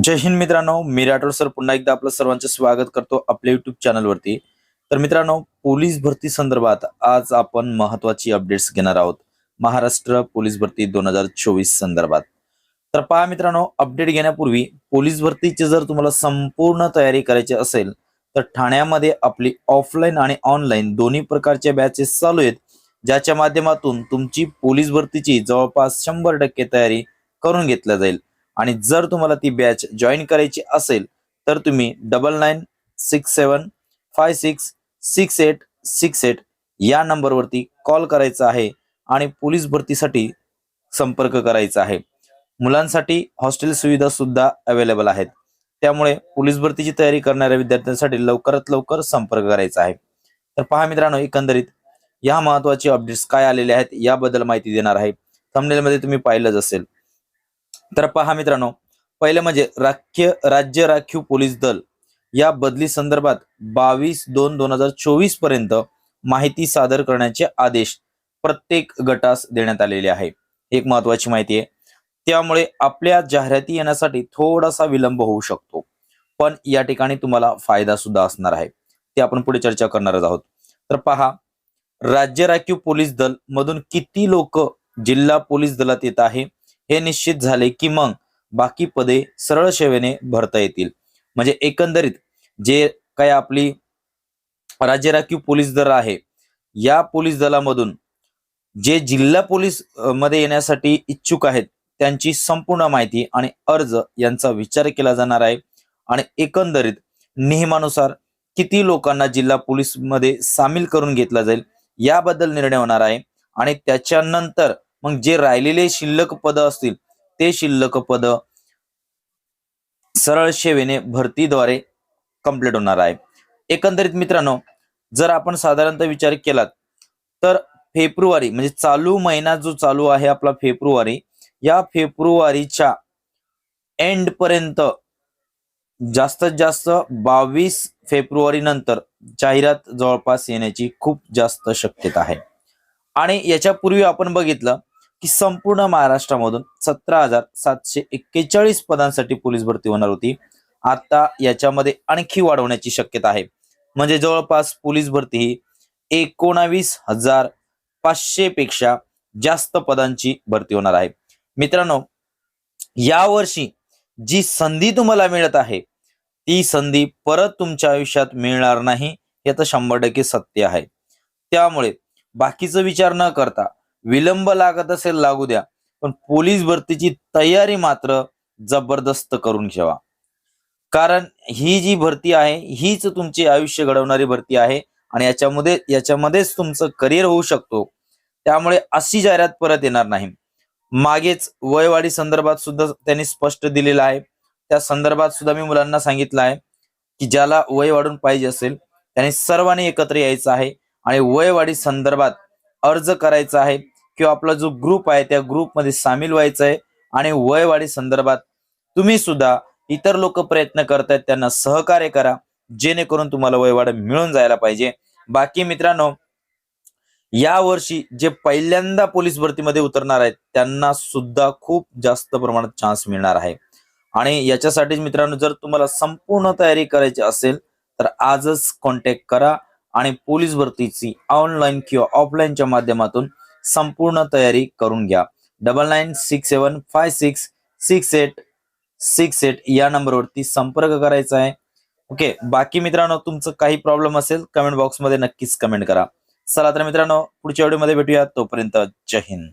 जय हिंद मित्रांनो मी राठोड सर पुन्हा एकदा आपलं सर्वांचं स्वागत करतो आपल्या युट्यूब चॅनलवरती तर मित्रांनो पोलीस भरती संदर्भात आज आपण महत्वाची अपडेट्स घेणार आहोत. महाराष्ट्र पोलीस भरती दोन हजार चोवीस संदर्भात. तर पहा मित्रांनो अपडेट घेण्यापूर्वी पोलीस भरतीची जर तुम्हाला संपूर्ण तयारी करायची असेल तर ठाण्यामध्ये आपली ऑफलाईन आणि ऑनलाईन दोन्ही प्रकारच्या बॅचेस चालू आहेत ज्याच्या माध्यमातून तुमची पोलीस भरतीची जवळपास शंभर टक्के तयारी करून घेतल्या जाईल. आणि जर तुम्हाला ती बॅच जॉईन करायची असेल तर तुम्ही double nine six seven five six six eight six eight या नंबरवरती कॉल करायचा आहे आणि पोलीस भरतीसाठी संपर्क करायचा आहे. मुलांसाठी हॉस्टेल सुविधा सुद्धा अवेलेबल आहेत. त्यामुळे पोलीस भरतीची तयारी करणाऱ्या विद्यार्थ्यांसाठी लवकरात लवकर संपर्क करायचा आहे. तर पहा मित्रांनो एकंदरीत या महत्त्वाचे अपडेट्स काय आलेले आहेत याबद्दल माहिती देणार आहे. thumbnail तुम्ही पाहिलंच असेल. तर पहा मित्रांनो पहिले म्हणजे राख्य राज्य राखीव पोलीस दल. या बदली संदर्भात बावीस दोन दोन हजार चोवीसपर्यंत माहिती सादर करण्याचे आदेश प्रत्येक गटास देण्यात आलेले आहे. एक महत्वाची माहिती आहे. त्यामुळे आपल्या जाहिराती येण्यासाठी थोडासा विलंब होऊ शकतो. पण या ठिकाणी तुम्हाला फायदा सुद्धा असणार आहे. ते आपण पुढे चर्चा करणारच आहोत. तर पहा राज्य राखीव पोलीस दल मधून किती लोक जिल्हा पोलीस दलात येत आहे? हे निश्चित झाले की मग बाकी पदे सरळ सेवेने भरता येतील. म्हणजे एकंदरीत जे काही आपली राज्य राखीव पोलीस दल आहे या पोलीस दलामधून जे जिल्हा पोलीसमध्ये येण्यासाठी इच्छुक आहेत त्यांची संपूर्ण माहिती आणि अर्ज यांचा विचार केला जाणार आहे. आणि एकंदरीत नियमानुसार किती लोकांना जिल्हा पोलीसमध्ये सामील करून घेतला जाईल याबद्दल निर्णय होणार आहे. आणि त्याच्यानंतर मग जे राहिलेले शिल्लक पद असतील ते शिल्लक पद सरळ सेवेने भरतीद्वारे कंप्लीट होणार आहे. एकंदरीत मित्रांनो जर आपण साधारणतः विचार केलात तर फेब्रुवारी म्हणजे चालू महिना जो चालू आहे आपला फेब्रुवारी या फेब्रुवारीच्या एंड पर्यंत जास्तीत जास्त बावीस फेब्रुवारी नंतर जाहिरात जवळपास येण्याची खूप जास्त शक्यता आहे. आणि याच्यापूर्वी आपण बघितलं की संपूर्ण महाराष्ट्रामधून सतरा हजार सातशे एक्केचाळीस पदांसाठी पोलीस भरती होणार होती. आता याच्यामध्ये आणखी वाढवण्याची शक्यता आहे. म्हणजे जवळपास पोलीस भरती ही एकोणावीस हजार पाचशे पेक्षा जास्त पदांची भरती होणार आहे. मित्रांनो यावर्षी जी संधी तुम्हाला मिळत आहे ती संधी परत तुमच्या आयुष्यात मिळणार नाही याचं शंभर टक्के सत्य आहे. त्यामुळे बाकीचा विचार न करता विलंब लागत असेल लागू द्या. पण पोलीस भरतीची तयारी मात्र जबरदस्त करून ठेवा. कारण ही जी भरती आहे हीच तुमची आयुष्य घडवणारी भरती आहे आणि याच्यामध्ये याच्यामध्येच तुमचं करिअर होऊ शकतो. त्यामुळे अशी जाहिरात परत येणार नाही. मागेच वयवाढी संदर्भात सुद्धा त्यांनी स्पष्ट दिलेलं आहे. त्या संदर्भात सुद्धा मी मुलांना सांगितलं आहे की ज्याला वय वाढून पाहिजे असेल त्यांनी सर्वांनी एकत्र यायचं आहे आणि वयवाढी संदर्भात अर्ज करायचा आहे. किंवा आपला जो ग्रुप आहे त्या ग्रुपमध्ये सामील व्हायचं आहे आणि वयवाढी संदर्भात तुम्ही सुद्धा इतर लोक प्रयत्न करतायत त्यांना सहकार्य करा जेणेकरून तुम्हाला वयवाढ मिळून जायला पाहिजे. बाकी मित्रांनो या वर्षी जे पहिल्यांदा पोलीस भरतीमध्ये उतरणार आहेत त्यांना सुद्धा खूप जास्त प्रमाणात चान्स मिळणार आहे. आणि याच्यासाठीच मित्रांनो जर तुम्हाला संपूर्ण तयारी करायची असेल तर आजच कॉन्टॅक्ट करा आणि पोलीस भरतीची ऑनलाईन किंवा ऑफलाईनच्या माध्यमातून संपूर्ण तयारी करून घ्या. Double nine six seven five six six eight six eight या नंबरवरती संपर्क करायचा आहे. ओके बाकी मित्रांनो तुमचं काही प्रॉब्लेम असेल कमेंट बॉक्समध्ये नक्कीच कमेंट करा. चला तर मित्रांनो पुढच्या व्हिडिओमध्ये भेटूया. तोपर्यंत जय हिंद.